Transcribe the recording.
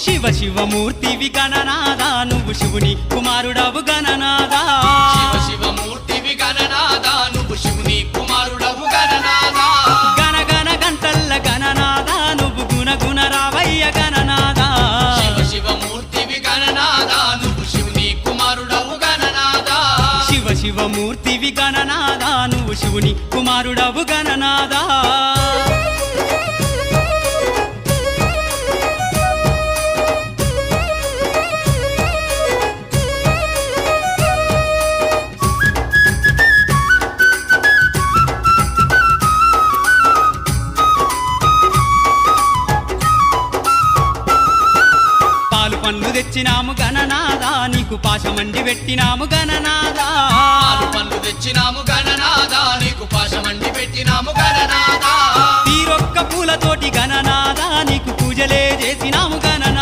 శివ శివమూర్తివి గణనాదా నువ్వు శివుని కుమారుడవు గణనాదా శివ శివమూర్తివి గణనాదా నువ్వు శివుని కుమారుడవు గణనాదా గణ గణ గంటల్ల గణనాదా నువ్వు గుణ గుణ రావయ్య గణనాదా శివ శివమూర్తివి గణనాదా నువ్వు శివుని కుమారుడవు గణనాదా శివ శివమూర్తివి గణనాదా నువ్వు శివుని కుమారుడవు గణనాదా పండ్లు తెచ్చినాము గణనాదా నీకు పాశమండి పెట్టినాము గణనాదా పాలు పండ్లు తెచ్చినాము గణనాదా నీకు పాశమండి పెట్టినాము గణనాదా